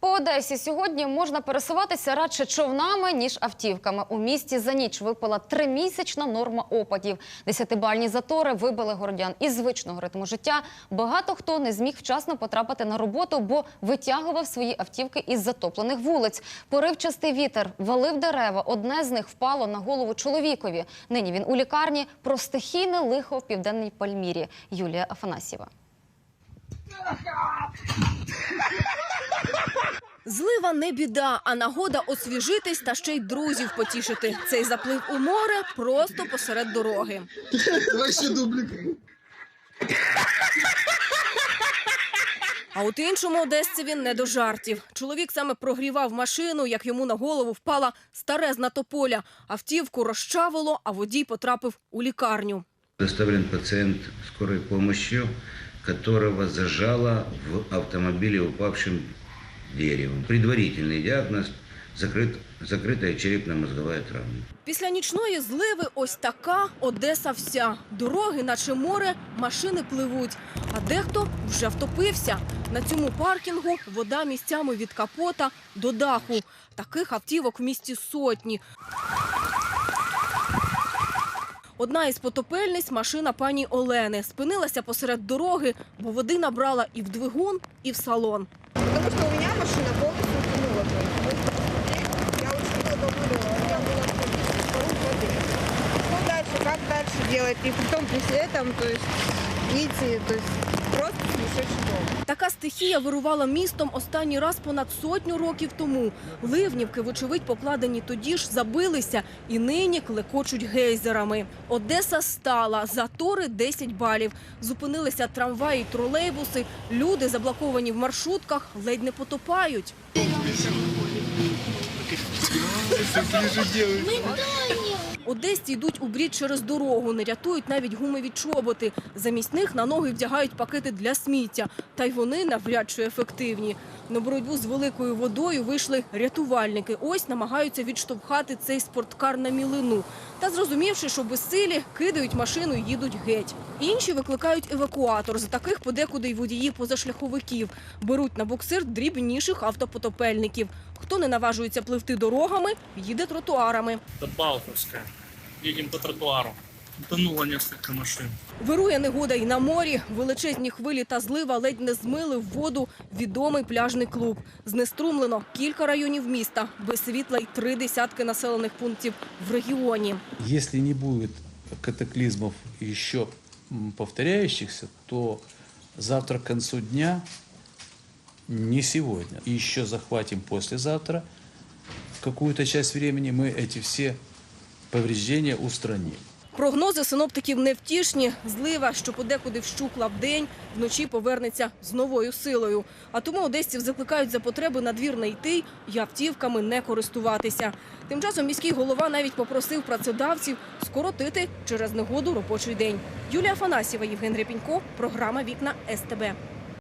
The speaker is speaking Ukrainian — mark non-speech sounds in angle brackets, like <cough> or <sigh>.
По Одесі сьогодні можна пересуватися радше човнами, ніж автівками. У місті за ніч випала тримісячна норма опадів. Десятибальні затори вибили городян із звичного ритму життя. Багато хто не зміг вчасно потрапити на роботу, бо витягував свої автівки із затоплених вулиць. Поривчастий вітер валив дерева. Одне з них впало на голову чоловікові. Нині він у лікарні про стихійне лихо в південній Пальмірі. Юлія Афанасьєва. <laughs> Злива не біда, а нагода освіжитись та ще й друзів потішити. Цей заплив у море просто посеред дороги. Вообще дублик. А от іншому одесцеві не до жартів. Чоловік саме прогрівав машину, як йому на голову впала старезна тополя. Автівку розчавило, а водій потрапив у лікарню. Доставлен пациент скорой помощью, которого зажало в автомобиле упавшим деревом. Предварительный диагноз закрыт, закрытая черепно-мозговая травма. Після нічної зливи ось така Одеса вся. Дороги, наче море, машини пливуть. А дехто вже втопився. На цьому паркінгу вода місцями від капота до даху. Таких автівок в місті сотні. Одна із потопельниць – машина пані Олени. Спинилася посеред дороги, бо води набрала і в двигун, і в салон. Потому что у меня машина полностью утонула. Вот, я очень много думала, я была в воде. Что дальше, как дальше делать? И потом при этом, то есть, видите, то есть, просто сумасшедший дом. Така стихія вирувала містом останній раз понад сотню років тому. Ливнівки, вочевидь, покладені тоді ж, забилися і нині клекочуть гейзерами. Одеса стала, затори 10 балів. Зупинилися трамваї, тролейбуси. Люди, заблоковані в маршрутках, ледь не потопають. Одесці йдуть у брід через дорогу, не рятують навіть гумові чоботи. Замість них на ноги вдягають пакети для сміття. Та й вони навряд чи ефективні. На боротьбу з великою водою вийшли рятувальники. Ось намагаються відштовхати цей спорткар на мілину. Та зрозумівши, що безсилі, кидають машину і їдуть геть. Інші викликають евакуатор. За таких подекуди й водії позашляховиків. Беруть на буксир дрібніших автопотопельників. Хто не наважується пливти дорогами, їде тротуарами. Это Балтовская. Едем по тротуару. Утонуло несколько машин. Вирує негода і на морі. Величезні хвилі та злива ледь не змили в воду відомий пляжний клуб. Знеструмлено кілька районів міста, без світла й три десятки населених пунктів в регіоні. Если не будет катаклизмов еще м, повторяющихся, то завтра к концу дня, не сегодня, и еще захватим послезавтра, какую-то часть времени мы эти все повреждения устраним. Прогнози синоптиків невтішні. Злива, що подекуди вщухла вдень, вночі повернеться з новою силою. А тому одесців закликають за потреби на двір не йти і автівками не користуватися. Тим часом міський голова навіть попросив працедавців скоротити через негоду робочий день. Юлія Фанасєва, Євген Репінько, програма «Вікна СТБ».